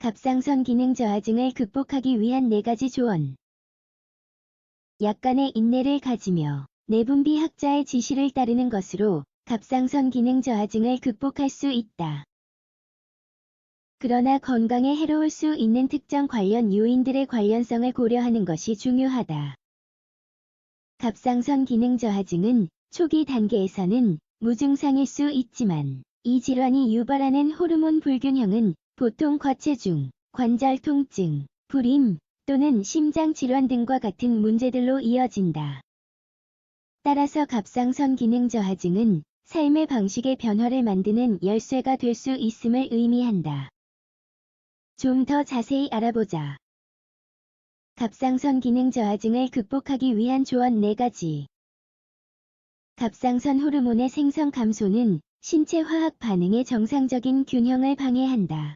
갑상선 기능 저하증을 극복하기 위한 4가지 조언. 약간의 인내를 가지며 내분비 학자의 지시를 따르는 것으로 갑상선 기능 저하증을 극복할 수 있다. 그러나 건강에 해로울 수 있는 특정 관련 요인들의 관련성을 고려하는 것이 중요하다. 갑상선 기능 저하증은 초기 단계에서는 무증상일 수 있지만 이 질환이 유발하는 호르몬 불균형은 보통 과체중, 관절 통증, 불임 또는 심장 질환 등과 같은 문제들로 이어진다. 따라서 갑상선 기능 저하증은 삶의 방식의 변화를 만드는 열쇠가 될 수 있음을 의미한다. 좀 더 자세히 알아보자. 갑상선 기능 저하증을 극복하기 위한 조언 4가지. 갑상선 호르몬의 생성 감소는 신체 화학 반응의 정상적인 균형을 방해한다.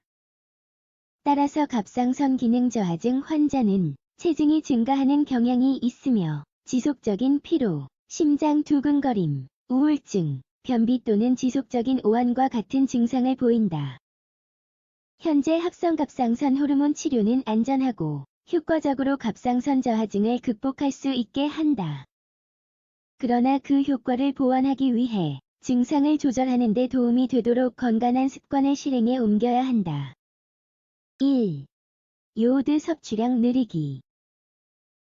따라서 갑상선 기능 저하증 환자는 체중이 증가하는 경향이 있으며 지속적인 피로, 심장 두근거림, 우울증, 변비 또는 지속적인 오한과 같은 증상을 보인다. 현재 합성 갑상선 호르몬 치료는 안전하고 효과적으로 갑상선 저하증을 극복할 수 있게 한다. 그러나 그 효과를 보완하기 위해 증상을 조절하는 데 도움이 되도록 건강한 습관을 실행에 옮겨야 한다. 1. 요오드 섭취량 느리기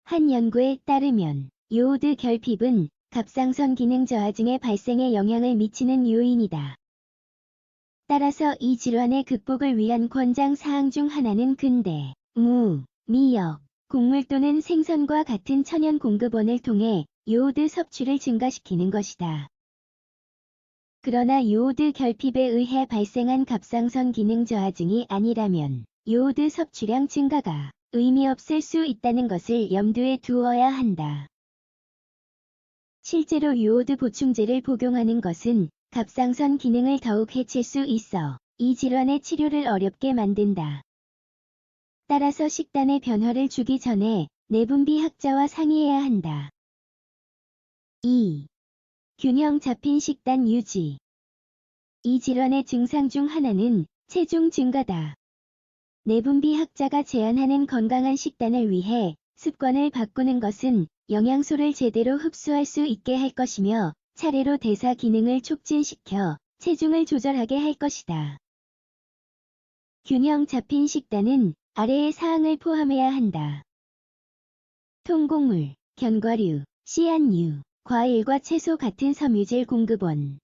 한 연구에 따르면 요오드 결핍은 갑상선 기능 저하증의 발생에 영향을 미치는 요인이다. 따라서 이 질환의 극복을 위한 권장 사항 중 하나는 근대, 무, 미역, 곡물 또는 생선과 같은 천연 공급원을 통해 요오드 섭취를 증가시키는 것이다. 그러나 요오드 결핍에 의해 발생한 갑상선 기능 저하증이 아니라면 요오드 섭취량 증가가 의미 없을 수 있다는 것을 염두에 두어야 한다. 실제로 요오드 보충제를 복용하는 것은 갑상선 기능을 더욱 해칠 수 있어 이 질환의 치료를 어렵게 만든다. 따라서 식단의 변화를 주기 전에 내분비 학자와 상의해야 한다. 2. 균형 잡힌 식단 유지 이 질환의 증상 중 하나는 체중 증가다. 내분비 학자가 제안하는 건강한 식단을 위해 습관을 바꾸는 것은 영양소를 제대로 흡수할 수 있게 할 것이며 차례로 대사 기능을 촉진시켜 체중을 조절하게 할 것이다. 균형 잡힌 식단은 아래의 사항을 포함해야 한다. 통곡물, 견과류, 씨앗류, 과일과 채소 같은 섬유질 공급원.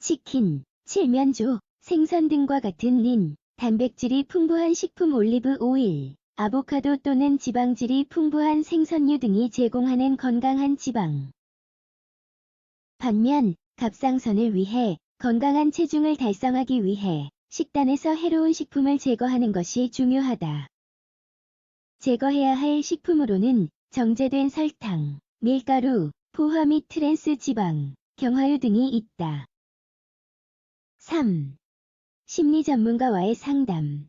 치킨, 칠면조, 생선 등과 같은 린, 단백질이 풍부한 식품 올리브 오일, 아보카도 또는 지방질이 풍부한 생선류 등이 제공하는 건강한 지방. 반면 갑상선을 위해 건강한 체중을 달성하기 위해 식단에서 해로운 식품을 제거하는 것이 중요하다. 제거해야 할 식품으로는 정제된 설탕, 밀가루, 포화 및 트랜스 지방, 경화유 등이 있다. 3. 심리 전문가와의 상담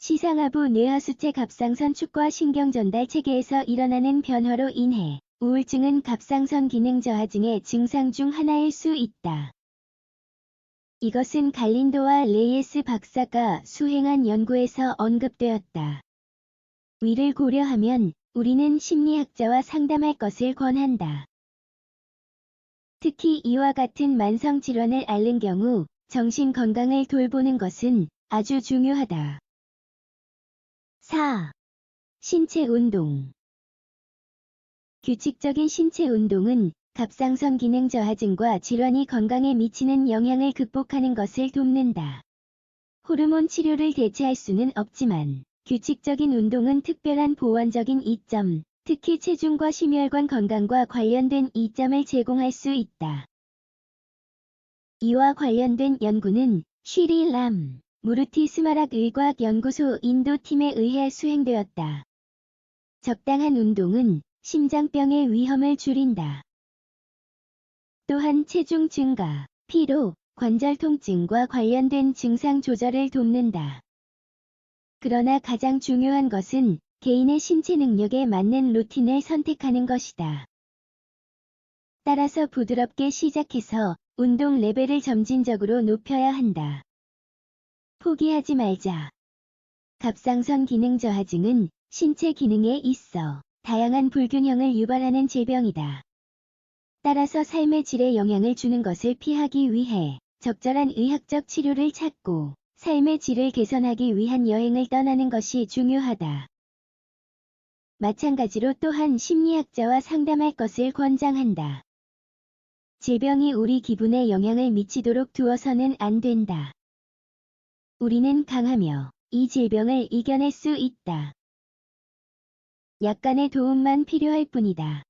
시상하부 뇌하수체 갑상선 축과 신경전달 체계에서 일어나는 변화로 인해 우울증은 갑상선 기능 저하증의 증상 중 하나일 수 있다. 이것은 갈린도와 레이에스 박사가 수행한 연구에서 언급되었다. 위를 고려하면 우리는 심리학자와 상담할 것을 권한다. 특히 이와 같은 만성 질환을 앓는 경우 정신 건강을 돌보는 것은 아주 중요하다. 4. 신체 운동 규칙적인 신체 운동은 갑상선 기능 저하증과 질환이 건강에 미치는 영향을 극복하는 것을 돕는다. 호르몬 치료를 대체할 수는 없지만 규칙적인 운동은 특별한 보완적인 이점, 특히 체중과 심혈관 건강과 관련된 이점을 제공할 수 있다. 이와 관련된 연구는 쉬리람, 무르티 스마락 의과학연구소 인도팀에 의해 수행되었다. 적당한 운동은 심장병의 위험을 줄인다. 또한 체중 증가, 피로, 관절 통증과 관련된 증상 조절을 돕는다. 그러나 가장 중요한 것은 개인의 신체 능력에 맞는 루틴을 선택하는 것이다. 따라서 부드럽게 시작해서 운동 레벨을 점진적으로 높여야 한다. 포기하지 말자. 갑상선 기능 저하증은 신체 기능에 있어 다양한 불균형을 유발하는 질병이다. 따라서 삶의 질에 영향을 주는 것을 피하기 위해 적절한 의학적 치료를 찾고 삶의 질을 개선하기 위한 여행을 떠나는 것이 중요하다. 마찬가지로 또한 심리학자와 상담할 것을 권장한다. 질병이 우리 기분에 영향을 미치도록 두어서는 안 된다. 우리는 강하며 이 질병을 이겨낼 수 있다. 약간의 도움만 필요할 뿐이다.